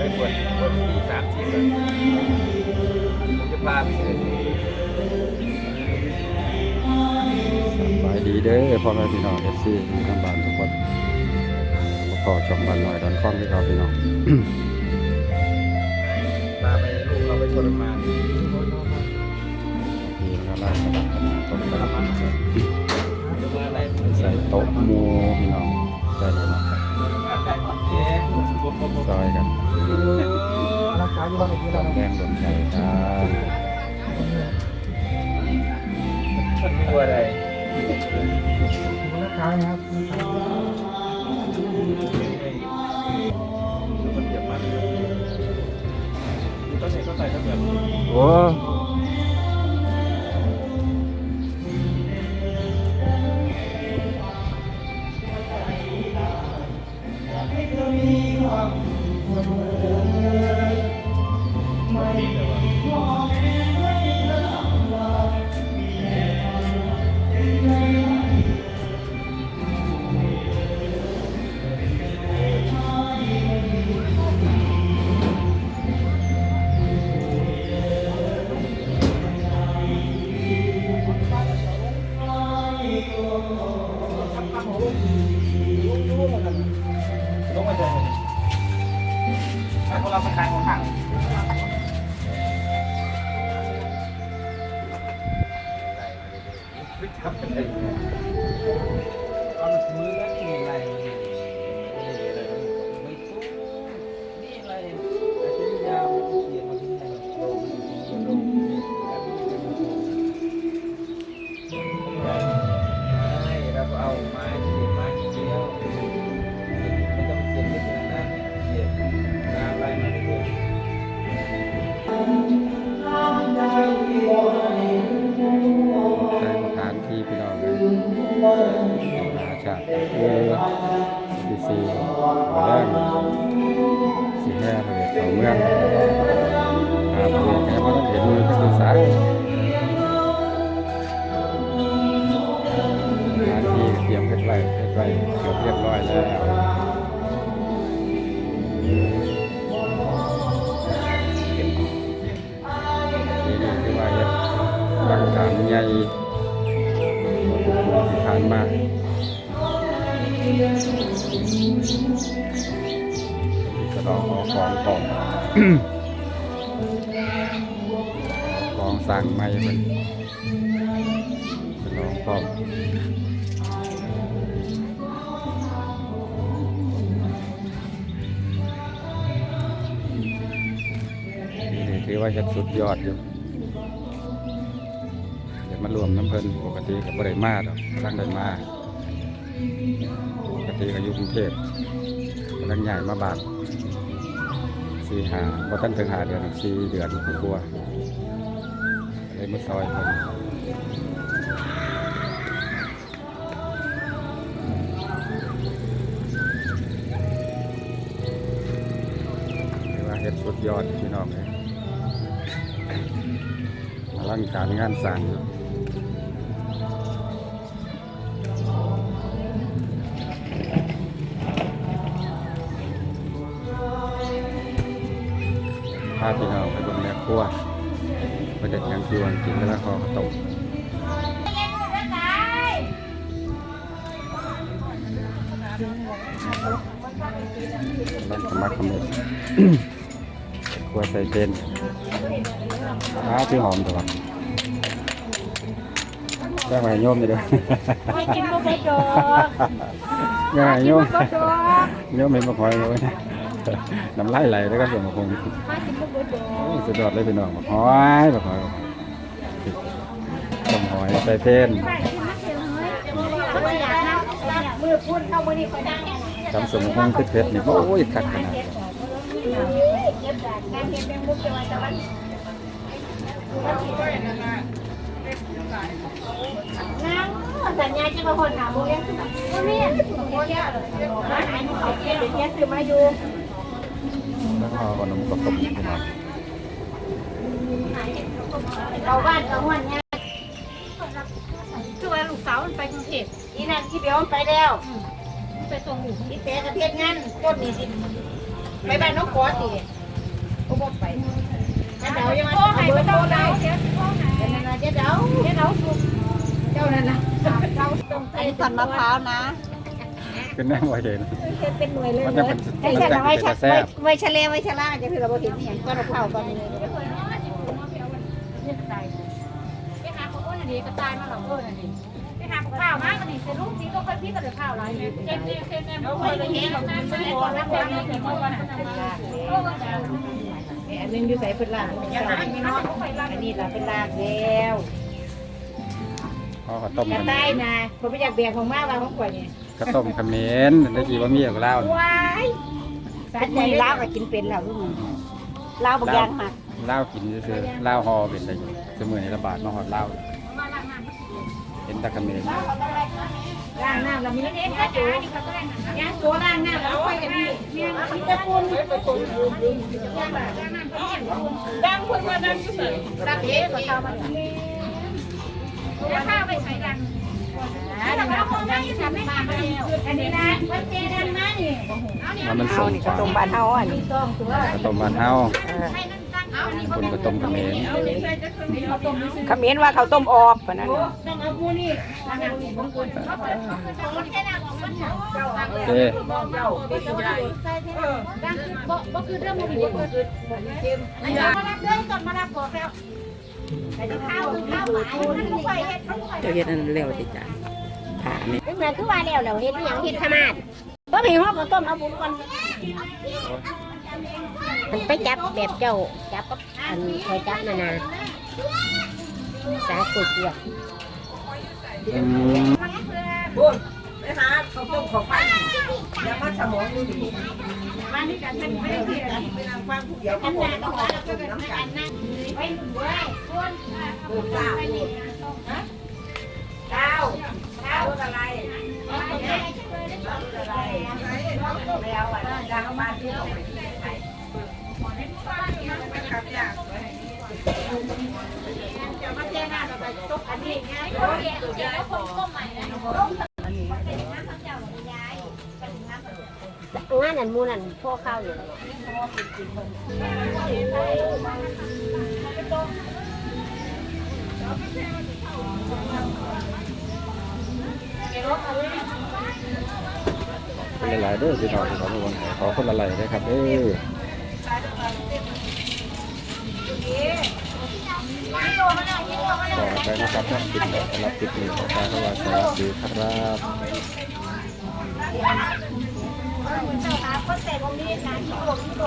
ไปบวชบวชปีสามสิบแล้วผมจะพาไปเดินบายดีเด้อพ่อแม่พี่น้องเอฟซีทางบ้านทุกคนมาขอชมบ้านหน่อยดอนฟังที่เราพี่น้อง พาไปลูกเราไปทรมาน รักษาอยู่บ้านอีกทีตอนแดงดมใจกันตัวอะไรราคาครับมันเจ็บมันต้นไหนก็ใส่ทั้งแบบโอ้ ถ้าคนเราเป็นใครของห่างทำเป็นอะไรเอามือแล้วนี่อะไร อาชาติคือดีซีหัวแรงสีแห่พระเวเขาเมืองอาพระเวทแกว่าต้องเห็นมือก็คือสายสถานที่เตรียมเพชรไรเพชรไรเกือบเรียบร้อยแล้วังการใหญ่ที่ผ่านมา ของของของสั่งไม่เป็นกระดองของนี่ถือว่าเฮ็ดสุดยอดอยู่เดี๋ยวมารวมน้ำเพลินปกติกับบริมาดอกกำลังได้มาปกติก็อยู่กรุงเทพกำลังใหญ่มาบาท สี่หาพอตั้งถึงหาเดือนสี่เดือนกลัวเลยมาซอยคนเรียกว่าเฮ็ดสุดยอดพี่น้องเลยอลังการงานสร้าง พาพี่น้องไปบนแม่ครัวไปเด็ดหยังจวนกินแล้วก็ขอตกบ้านขมักเขมิบครัวใส่เจนอ้าที่หอมตัวแจ้งมาให้โยมนี่เด้อไม่กินบ่ได้ดอกแจ้งมาให้โยมบ่ดอกโยมเป็นบักหอยเลยนะ น้ำลายไหลแล้วก็ส่วนบักหอยมากินบ่ได้ดอกโอ้ยสุดยอดเลยพี่น้องบักหอยบักหอยต้มหอยใส่เทนไปกินมาเสียเฮ้ยเขาอยากนะมือพุ่นเอามื้อนี้ก็ได้จำสมคงเผ็ดๆนี่โอ้ยคักขนาดเก็บได้งานเฮ็ดเป็นบ่เกี่ยวแต่ว่าน้ำสัญญาจะมาคนหาโมงยังบ่มีบ่เกี่ยวเลยมาหาอยู่เขาเก็บเดี๋ยวเฮ็ดซื้อมาอยู่แล้ว ก็ขนมกระปุกพี่น้องเราบ้านเขาหันเนี่ยคือว่าลูกสาวมันไปกรุงเทพอีนั่นที่เดียวมันไปแล้วไปส่งอยู่อีเตะกับเฮ็ดงานต้นนี้สิไปบ้านน้องกอสิก็บ่ไปเจ้าเดายังมาโอ้เอาให้เบอบ่ร์ต้โทองรได้ได้เดี๋ยวโอ้ให้เจ้านั่นน่ะเจ้าเดาเดี๋ยวเราสุกเจ้านั่นน่ะเจ้าต้องอันนี้สันมะพร้าวนะ ขึ้นแน่บ่เห็นเป็นหน่วยเลยมันจะเป็นไอ้มันฉัจะนเอาไว้เป็นชัแซ่บ ไว้เฉลยไว้ชะล่าจะคือเราบ่เห็นอย่างก็เราเผาตอนนี้เลยไปหาของอ้นอันนี้ก็ตายมาหรอกอ้นอันนี้ไปหาของข้าวมาอันนี้เสร็จลูกนี้ก็ค่อยพี่ก็เลยข้าวหลายเซ็นเซ็นเซ็นเซ็นเอาไปเลยเห็นของนั้นไม่ได้ก่อนรับแรงเลยที่มันวันนั้นโอ้ก็จะอันนึงอยู่ใส่เพิ่นล่างอันนี้ล่ะเป็นลากแล้วพอข้าวต้มกระขมิ้ต่ายนนะผมไม่อยากแบกของมาว่าของข่อยนี่ ข้าวต้มขมิ้นได้กี่ว่ามีกับเหล้าว้ายสาใจลาวก็กินเป็นแล้วลูกลาวบางอย่างหักเหล้ากินซื่อๆเหล้าห่อเป็นอะไรอยู่สมือในระบาดมาหอดเหล้าเห็นแตะขมิ้นล้างน้ำแล้วมีเอ็นก็จะอันนี้ก็ได้นะย่างตัวล้างน้ำแล้วค่อยกันนี่มีตะปูนไปตุนดังคนมาดังอยู่เสยดังเอ๊ะก็ชาวบ้านแล้วข้าวไปใส่กันแต่ว่าคนมา อยู่ทำไม่มาแล้วอันนี้นะวันเจดันมานี่ว่ามันส่งกระต้มบ้านเฮาอันนี้ต้องตัวข้าวต้มบ้านเฮาให้นั่นตั้งเอาอันนี้คนก็ต้มขมิ้นเขมิ้นว่าเขาวต้มออกปะนั้นน่ะต้องเอาผู้นี่ล้างน้ำนี่ของคุณคนแค่นั้นของมันเนาะโอเคดังบ่บ่คือเรื่องมันบ่คือมารับเด้อก่อนมารับบอกแล้ว แต่ข้าวข้าวหลายมันบ่ค่อยเฮ็ดมันบ่ค่อยเจ้าเฮ็ดอันเร็วติจ้ะถามนี่เป็นแบบคือว่าแล้วแล้วเฮ็ดอหยังเฮ็ดธรรมาดบ่มีฮอกก็ต้มเอาบุญก่อนมันไปจับแบบเจ้าจับกับอันคอยจับน่ะนะสาสุดเดียวอืมมันนี่กันเป็นไม่ได้ที่อันนี้อันนั้นก็ว่าเราก็กันอันนั้นไว้เว้ยคนปูตาดาวดาวอะไรแล้วอะดามาที่ตรงไหนจะมาแจ้งหน้าเราไปตกอันนี้ไงคนเดียวเดี๋ยวคนก็ใหม่แล้ว งานนั้นมูนั่นพ่อข้าวอยู่ คนละหลายเด้อพี่น้องที่เขามาวันไหนขอคนละหลายได้อครับเด้อต่อไปนะครับท่านปิดต่อสำหรับปิดนี้ของการสวัสดีครับเจ้าหาคนแต่ตรงนี้นะที่โกที่โก